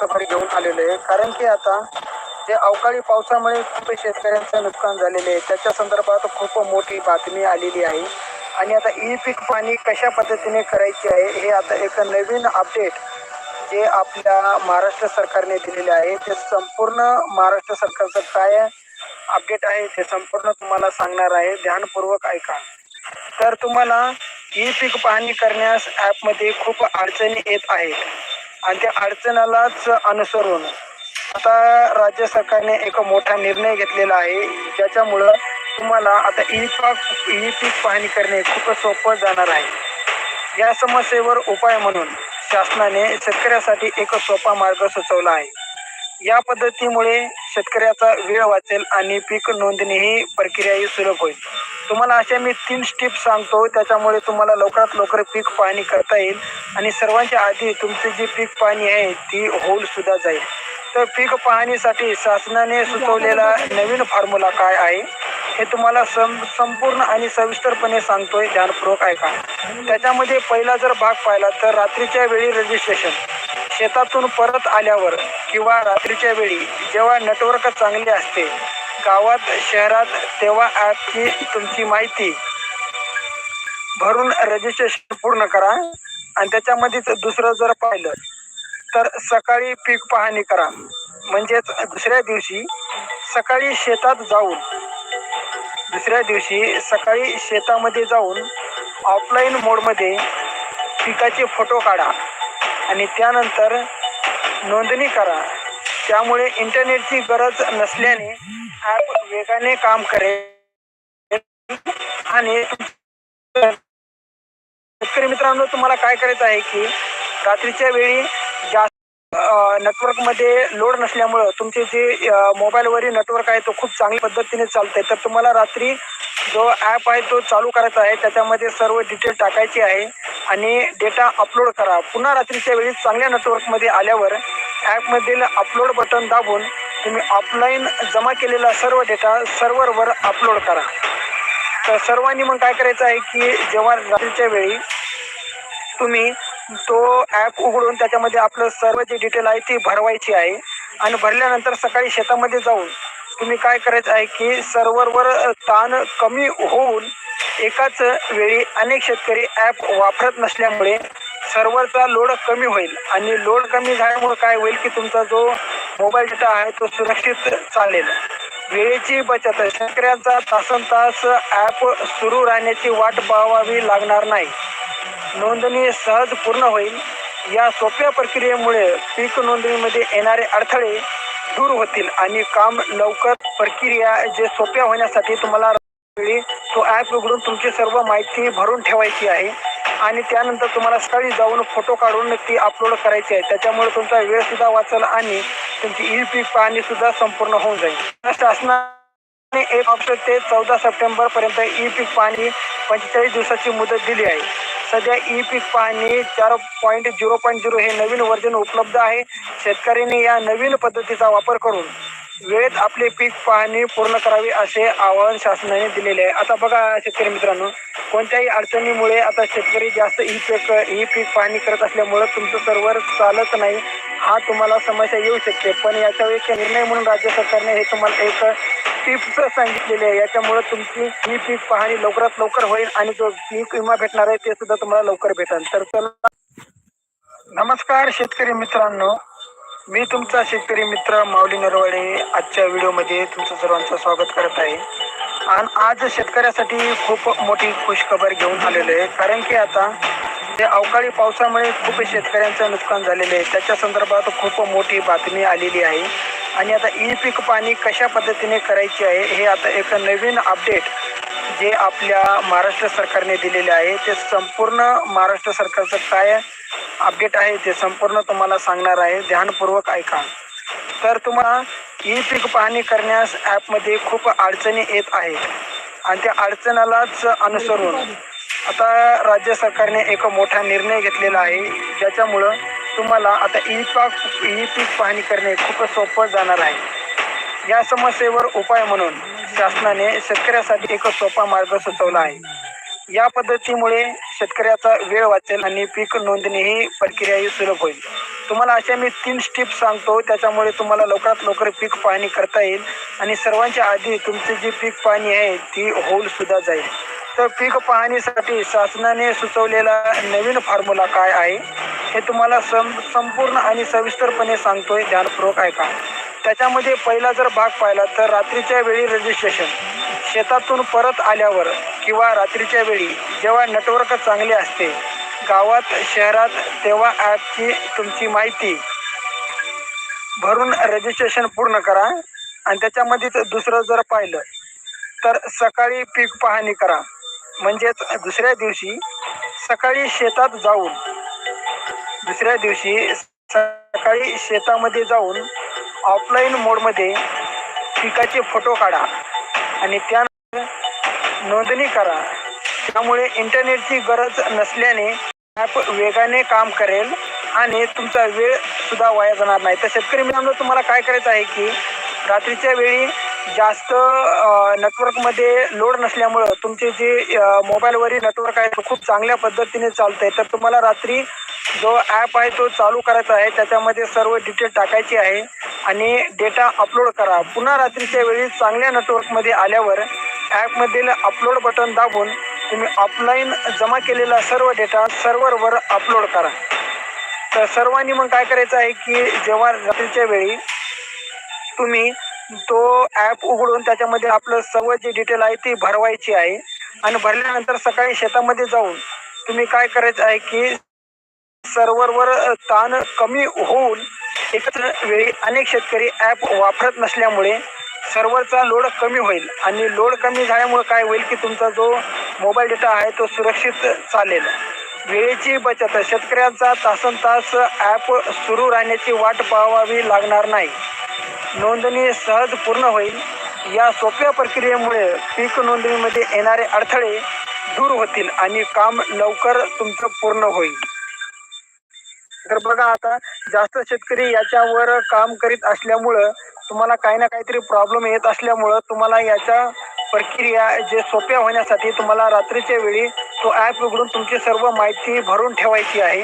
खबर घेऊन आलेलो आहे. कारण की आता जे अवकाळी पावसामुळे खूप शेतकऱ्यांचं नुकसान झालेले आहे. त्याच्या संदर्भात खूप मोठी बातमी आलेली आहे. आणि आता ई पीक पाणी कशा पद्धतीने करायचे आहे हे आता एक नवीन अपडेट जे आपल्या महाराष्ट्र सरकारने दिलेले आहे. ते संपूर्ण महाराष्ट्र सरकारचं काय अपडेट आहे ते संपूर्ण तुम्हाला सांगणार आहे. ध्यानपूर्वक ऐका. तर तुम्हाला ई पीक पाहणी करण्यास ॲपमध्ये खूप अडचणी येत आहेत. आणि त्या अडचणालाच अनुसरून आता राज्य सरकारने एक मोठा निर्णय घेतलेला आहे. ज्याच्यामुळं तुम्हाला आता ई पाक ई पीक पाहणी करणे खूप सोपं जाणार आहे. या समस्येवर उपाय म्हणून शासनाने शेतकऱ्यासाठी एक सोपा मार्ग सुचवला आहे. या पद्धतीमुळे शेतकऱ्याचा वेळ वाचेल आणि पीक नोंदणी ही प्रक्रियाही सुलभ होईल. तुम्हाला अशा मी तीन स्टेप सांगतो त्याच्यामुळे तुम्हाला लवकरात लवकर पीक पाहणी करता येईल आणि सर्वांच्या आधी तुमची जी पीक पाहणी आहे ती होऊन सुद्धा जाईल. तर पीक पाहणीसाठी शासनाने सुचवलेला नवीन फॉर्म्युला काय आहे हे तुम्हाला सं संपूर्ण आणि सविस्तरपणे सांगतोय ध्यानपूर्वक ऐका. त्याच्यामध्ये पहिला जर भाग पाहिला तर रात्रीच्या वेळी रजिस्ट्रेशन शेतातून परत आल्यावर किंवा रात्रीच्या वेळी जेव्हा नेटवर्क चांगले असते गावात शहरात तेव्हा ॲपची तुमची माहिती भरून रजिस्ट्रेशन पूर्ण करा आणि त्याच्यामध्येच दुसरं जर पाहिलं तर सकाळी पीक पाहणी करा. म्हणजेच दुसऱ्या दिवशी सकाळी शेतात जाऊन दुसऱ्या दिवशी सकाळी शेतामध्ये जाऊन ऑफलाईन मोडमध्ये पिकाचे फोटो काढा. आणि त्यानंतर नोंदणी करा. त्यामुळे इंटरनेटची गरज नसल्याने ॲप वेगाने काम करेल आणि शेतकरी मित्रांनो तुम्हाला काय करायचं आहे की रात्रीच्या वेळी जास्त नेटवर्कमध्ये लोड नसल्यामुळं तुमचे जे मोबाईलवरील नेटवर्क आहे तो खूप चांगल्या पद्धतीने चालतंय. तर तुम्हाला रात्री जो ॲप आहे तो चालू करायचा आहे. त्याच्यामध्ये सर्व डिटेल टाकायची आहे. आणि डेटा अपलोड करा. पुन्हा रात्रीच्या वेळी चांगल्या नेटवर्कमध्ये आल्यावर ॲपमधील अपलोड बटन दाबून तुम्ही ऑफलाईन जमा केलेला सर्व डेटा सर्व्हरवर अपलोड करा. तर सर्वांनी मग काय करायचं आहे की जेव्हा रात्रीच्या वेळी तुम्ही तो ॲप उघडून त्याच्यामध्ये आपलं सर्व जे डिटेल आहे ती भरवायची आहे. आणि भरल्यानंतर सकाळी शेतामध्ये जाऊन तुम्ही काय करायचं आहे की सर्व्हरवर ताण कमी होऊन एकाच वेळी अनेक शेतकरी ॲप वापरत नसल्यामुळे सर्व्हरचा लोड कमी होईल. आणि लोड कमी झाल्यामुळे काय होईल की तुमचा जो मोबाईल डेटा आहे तो सुरक्षित चालेल. वेळेची बचत शेतकऱ्यांचा तासन तास ॲप सुरू राहण्याची वाट पाहावी लागणार नाही. नोंदणी सहज पूर्ण होईल. या सोप्या प्रक्रियेमुळे पीक नोंदणीमध्ये येणारे अडथळे दूर होतील आणि काम लवकर प्रक्रिया जे सोप्या होण्यासाठी तुम्हाला वेळी तो ॲप उघडून तुमची सर्व माहिती भरून ठेवायची आहे. आणि त्यानंतर तुम्हाला स्थळी जाऊन फोटो काढून ती अपलोड करायची आहे. त्याच्यामुळे तुमचा वेळ सुद्धा वाचेल आणि तुमची ई पीक पाहणीसुद्धा संपूर्ण होऊन जाईल. शासनाने एक ऑप्शन ते चौदा सप्टेंबर पर्यंत ई पीक पाहणी पंचेचाळीस दिवसाची मुदत दिली आहे. सध्या ई पीक पाहणी चार पॉईंट झिरो पॉईंट झिरो हे नवीन वर्जन उपलब्ध आहे. शेतकऱ्यांनी या नवीन पद्धतीचा वापर करून वेळेत आपले पीक पाहणी पूर्ण करावी असे आवाहन शासनाने दिलेले आहे. आता बघा शेतकरी मित्रांनो कोणत्याही अडचणीमुळे आता शेतकरी जास्त ई पीक ई पीक पाहणी करत असल्यामुळं तुमचं सर्व्हर चालत नाही. हा तुम्हाला समस्या येऊ शकते. पण याचा एक निर्णय म्हणून राज्य सरकारने हे तुम्हाला एक टिप्स सांगितलेली आहे. याच्यामुळे तुमची ही पीक पाहणी लवकरात लवकर होईल आणि जो पीक विमा भेटणार आहे ते सुद्धा तुम्हाला लवकर भेटेल. तर चला. नमस्कार शेतकरी मित्रांनो. मी तुमचा शेतकरी मित्र माऊली नरवाडे. आजच्या व्हिडिओमध्ये तुमचं सर्वांचं स्वागत करत आहे. आणि आज शेतकऱ्यासाठी खूप मोठी खुशखबर घेऊन आलेलो आहे. कारण की आता जे अवकाळी पावसामुळे खूप शेतकऱ्यांचं नुकसान झालेलं आहे. त्याच्या संदर्भात खूप मोठी बातमी आलेली आहे. आणि आता ई पीक पाणी कशा पद्धतीने करायची आहे हे आता एक नवीन अपडेट जे आपल्या महाराष्ट्र सरकारने दिलेले आहे ते संपूर्ण महाराष्ट्र सरकारचं काय अपडेट आहे ते संपूर्ण तुम्हाला सांगणार आहे. ध्यानपूर्वक ऐका. तर तुम्हाला ई पीक पाहणी करण्यास ॲपमध्ये खूप अडचणी येत आहेत. आणि त्या अडचणालाच अनुसरून आता राज्य सरकारने एक मोठा निर्णय घेतलेला आहे ज्याच्यामुळं तुम्हाला आता ई पाक ई पीक पाहणी करणे खूप सोपं जाणार आहे. या समस्येवर उपाय म्हणून शासनाने शेतकऱ्यासाठी एक सोपा मार्ग सुचवला आहे. या पद्धतीमुळे शेतकऱ्याचा वेळ वाचेल आणि पीक नोंदणी ही प्रक्रियाही सुलभ होईल. तुम्हाला अशा मी तीन स्टेप सांगतो त्याच्यामुळे तुम्हाला लवकरात लवकर पीक पाहणी करता येईल आणि सर्वांच्या आधी तुमची जी पीक पाहणी आहे ती होऊन सुद्धा जाईल. तर पीक पाहणीसाठी शासनाने सुचवलेला नवीन फॉर्म्युला काय आहे हे तुम्हाला सं संपूर्ण आणि सविस्तरपणे सांगतोय. ध्यानपूर्वक ऐका. त्याच्यामध्ये पहिला जर भाग पाहिला तर रात्रीच्या वेळी रजिस्ट्रेशन शेतातून परत आल्यावर किंवा रात्रीच्या वेळी जेव्हा नेटवर्क चांगले असते गावात शहरात तेव्हा ॲपची तुमची माहिती भरून रजिस्ट्रेशन पूर्ण करा. आणि त्याच्यामध्ये दुसरं जर पाहिलं तर सकाळी पीक पाहणी करा. म्हणजेच दुसऱ्या दिवशी सकाळी शेतात जाऊन दुसऱ्या दिवशी सकाळी शेतामध्ये जाऊन ऑफलाईन मोडमध्ये पिकाचे फोटो काढा आणि त्यानंतर नोंदणी करा. त्यामुळे इंटरनेटची गरज नसल्याने ॲप वेगाने काम करेल आणि तुमचा वेळ सुद्धा वाया जाणार नाही. तर शेतकरी मित्रांनो तुम्हाला काय करायचं आहे की रात्रीच्या वेळी जास्त नेटवर्कमध्ये लोड नसल्यामुळं तुमचे जे मोबाईलवरील नेटवर्क आहे तो खूप चांगल्या पद्धतीने चालतं आहे तर तुम्हाला रात्री जो ॲप आहे तो चालू करायचा आहे त्याच्यामध्ये सर्व डिटेल टाकायची आहे आणि डेटा अपलोड करा. पुन्हा रात्रीच्या वेळी चांगल्या नेटवर्कमध्ये आल्यावर ॲपमधील अपलोड बटन दाबून तुम्ही ऑफलाईन जमा केलेला सर्व डेटा सर्व्हरवर अपलोड करा. तर सर्वांनी मग काय करायचं आहे की जेव्हा रात्रीच्या वेळी तुम्ही तो ॲप उघडून त्याच्यामध्ये आपलं सर्व जे डिटेल आहे ती भरवायची आहे. आणि भरल्यानंतर सकाळी शेतामध्ये जाऊन तुम्ही काय करायचं आहे की सर्व्हरवर ताण कमी होऊन एकत्र वेळी अनेक शेतकरी ॲप वापरत नसल्यामुळे सर्व्हरचा लोड कमी होईल. आणि लोड कमी झाल्यामुळे काय होईल की तुमचा जो मोबाईल डेटा आहे तो सुरक्षित चालेल. वेळेची बचत शेतकऱ्यांचा तासन तास ॲप सुरू राहण्याची वाट पाहावी लागणार नाही. नोंदणी सहज पूर्ण होईल. या सोप्या प्रक्रियेमुळे पीक नोंदणीमध्ये येणारे अडथळे दूर होतील आणि काम लवकर तुमचं पूर्ण होईल. तर बघा आता जास्त शेतकरी याच्यावर काम करीत असल्यामुळं तुम्हाला काही ना काहीतरी प्रॉब्लेम येत असल्यामुळं तुम्हाला याच्या प्रक्रिया जे सोप्या होण्यासाठी तुम्हाला रात्रीच्या वेळी तो ॲप उघडून तुमची सर्व माहिती भरून ठेवायची आहे.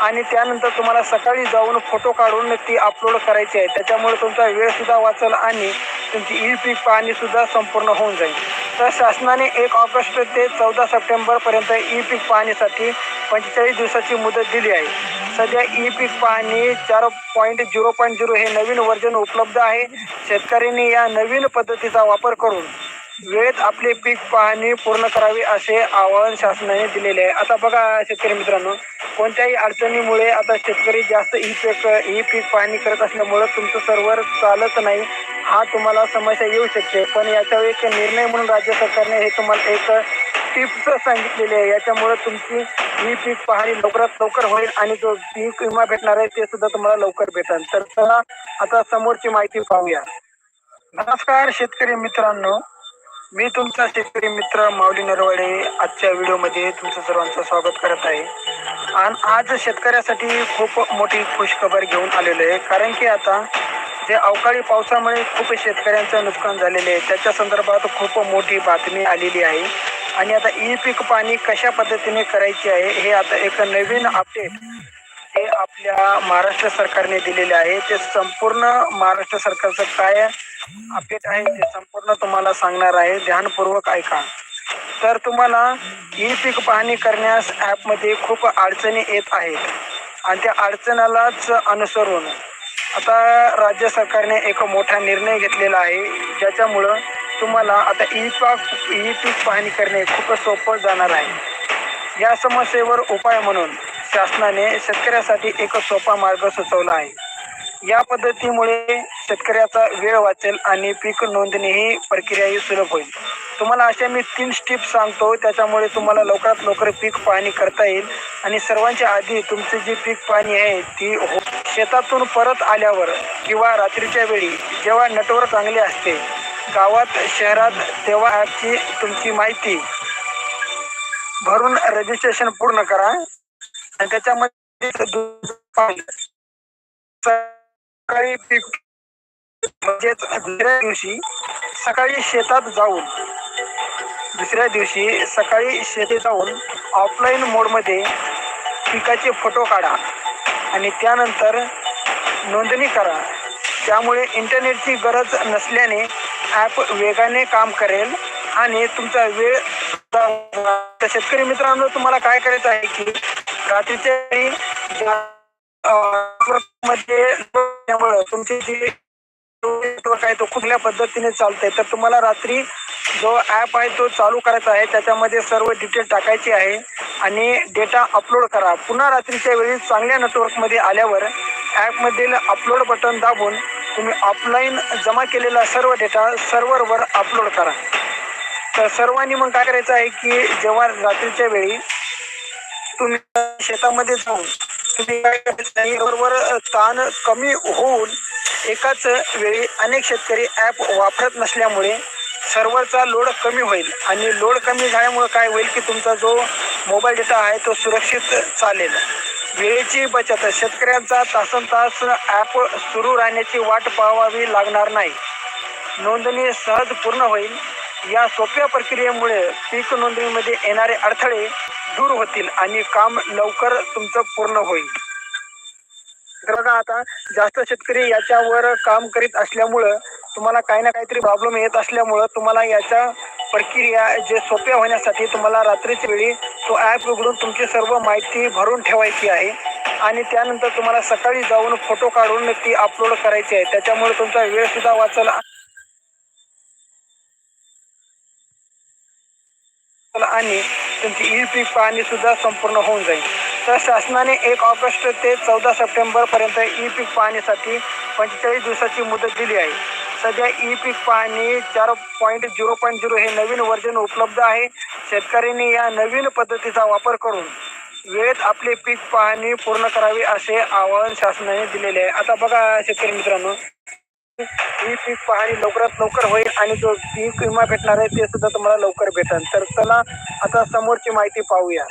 आणि त्यानंतर तुम्हाला सकाळी जाऊन फोटो काढून ती अपलोड करायची आहे. त्याच्यामुळे तुमचा वेळसुद्धा वाचेल आणि तुमची ई पीक पाहणीसुद्धा संपूर्ण होऊन जाईल. तर शासनाने एक ऑगस्ट ते चौदा सप्टेंबरपर्यंत ई पीक पाहणीसाठी पंचेचाळीस दिवसाची मुदत दिली आहे. सध्या ई पीक पाहणी चार पॉईंट झिरो पॉईंट झिरो हे नवीन वर्जन उपलब्ध आहे. शेतकऱ्यांनी या नवीन पद्धतीचा वापर करून वेळेत आपले पीक पाहणी पूर्ण करावी असे आवाहन शासनाने दिलेले आहे. आता बघा शेतकरी मित्रांनो कोणत्याही अडचणीमुळे आता शेतकरी जास्त ही पीक ही पीक पाहणी करत असल्यामुळं तुमचं सर्व्हर चालत नाही हा तुम्हाला समस्या येऊ शकते. पण याच्यावर एक निर्णय म्हणून राज्य सरकारने हे तुम्हाला एक टिप्स सांगितलेली आहे. याच्यामुळे तुमची ही पीक पाहणी लवकरात लवकर होईल आणि जो पीक विमा भेटणार आहे ते सुद्धा तुम्हाला लवकर भेटेल. तर चला आता समोरची माहिती पाहूया. नमस्कार शेतकरी मित्रांनो. मी तुमचा शेतकरी मित्र माऊली नरवाडे आजच्या व्हिडिओमध्ये तुमचं सर्वांचं स्वागत करत आहे. आणि आज शेतकऱ्यासाठी खूप मोठी खुशखबर घेऊन आलेलो आहे. कारण की आता जे अवकाळी पावसामुळे खूप शेतकऱ्यांचं नुकसान झालेले आहे त्याच्या संदर्भात खूप मोठी बातमी आलेली आहे. आणि आता ई पीक पाणी कशा पद्धतीने करायची आहे हे आता एक नवीन अपडेट हे आपल्या महाराष्ट्र सरकारने दिलेले आहे. ते संपूर्ण महाराष्ट्र सरकारचं काय अपडेट आहे ते संपूर्ण तुम्हाला सांगणार आहे. ध्यानपूर्वक ऐका. तर तुम्हाला ई पीक पाहणी करण्यास ॲपमध्ये खूप अडचणी येत आहेत. आणि त्या अडचणालाच अनुसरून आता राज्य सरकारने एक मोठा निर्णय घेतलेला आहे ज्याच्यामुळं तुम्हाला आता ई पाक ई पीक पाहणी करणे खूप सोपं जाणार आहे. या समस्येवर उपाय म्हणून शासनाने शेतकऱ्यासाठी एक सोपा मार्ग सुचवला आहे. या पद्धतीमुळे शेतकऱ्याचा वेळ वाचेल आणि पीक नोंदणी ही प्रक्रियाही सुलभ होईल. तुम्हाला अशा मी तीन स्टेप सांगतो त्याच्यामुळे तुम्हाला लवकरात लवकर पीक पाहणी करता येईल. आणि सर्वांच्या आधी तुमची जी पीक पाहणी आहे ती हो. शेतातून परत आल्यावर किंवा रात्रीच्या वेळी जेव्हा नेटवर्क चांगले असते गावात शहरात तेव्हा ॲपची तुमची माहिती भरून रजिस्ट्रेशन पूर्ण करा. आणि त्याच्यामध्ये सकाळी पीक म्हणजेच दुसऱ्या दिवशी सकाळी शेतात जाऊन दुसऱ्या दिवशी सकाळी शेती जाऊन ऑफलाईन मोडमध्ये पिकाचे फोटो काढा आणि त्यानंतर नोंदणी करा. त्यामुळे इंटरनेटची गरज नसल्याने ॲप वेगाने काम करेल आणि तुमचा वेळ तर शेतकरी मित्रांनो तुम्हाला काय करायचं आहे की रात्रीच्या वेळी मध्ये तुमची जी आहे तो कुठल्या पद्धतीने चालतंय? तर तुम्हाला रात्री जो ॲप आहे तो चालू करायचा आहे त्याच्यामध्ये सर्व डिटेल टाकायची आहे आणि डेटा अपलोड करा. पुन्हा रात्रीच्या वेळी चांगल्या नेटवर्कमध्ये आल्यावर ॲपमधील अपलोड बटन दाबून तुम्ही ऑफलाईन जमा केलेला सर्व डेटा सर्व्हरवर अपलोड करा. तर सर्वांनी मग काय करायचं आहे की जेव्हा रात्रीच्या वेळी तुम्ही शेतामध्ये जाऊन तुम्ही काय करायचं बरोबर ताण कमी होऊन एकाच वेळी अनेक शेतकरी ॲप वापरत नसल्यामुळे सर्व्हरचा लोड कमी होईल. आणि लोड कमी झाल्यामुळे काय होईल की तुमचा जो मोबाईल डेटा आहे तो सुरक्षित चालेल. वेळेची बचत शेतकऱ्यांचा तासन तास ॲप सुरू राहण्याची वाट पाहावी लागणार नाही. नोंदणी सहज पूर्ण होईल. या सोप्या प्रक्रियेमुळे पीक नोंदणीमध्ये येणारे अडथळे दूर होतील आणि काम लवकर तुमचं पूर्ण होईल. तर बघा आता. जास्त शेतकरी याच्यावर काम करीत असल्यामुळं तुम्हाला काही ना काहीतरी प्रॉब्लेम येत असल्यामुळं तुम्हाला याच्या प्रक्रिया जे सोप्या होण्यासाठी तुम्हाला रात्रीच्या वेळी तो ॲप उघडून तुमची सर्व माहिती भरून ठेवायची आहे. आणि त्यानंतर तुम्हाला सकाळी जाऊन फोटो काढून ती अपलोड करायची आहे. त्याच्यामुळे तुमचा वेळ सुद्धा वाचला. आणि तुमची ई पीक पाहणी सुद्धा संपूर्ण होऊन जाईल. तर शासनाने एक ऑगस्ट ते चौदा सप्टेंबरपर्यंत ई पीक पाहणीसाठी पंचेचाळीस दिवसाची मुदत दिली आहे. सध्या ई पीक पाहणी चार पॉईंट झिरो पॉईंट झिरो हे नवीन वर्जन उपलब्ध आहे. शेतकऱ्यांनी या नवीन पद्धतीचा वापर करून वेळेत आपले पीक पाहणी पूर्ण करावी असे आवाहन शासनाने दिलेले आहे. आता बघा शेतकरी मित्रांनो ही पीक पाहणी लवकरात लवकर होईल आणि जो पीक विमा भेटणार आहे ते सुद्धा तुम्हाला लवकर भेटेल. तर चला आता समोरची माहिती पाहूया.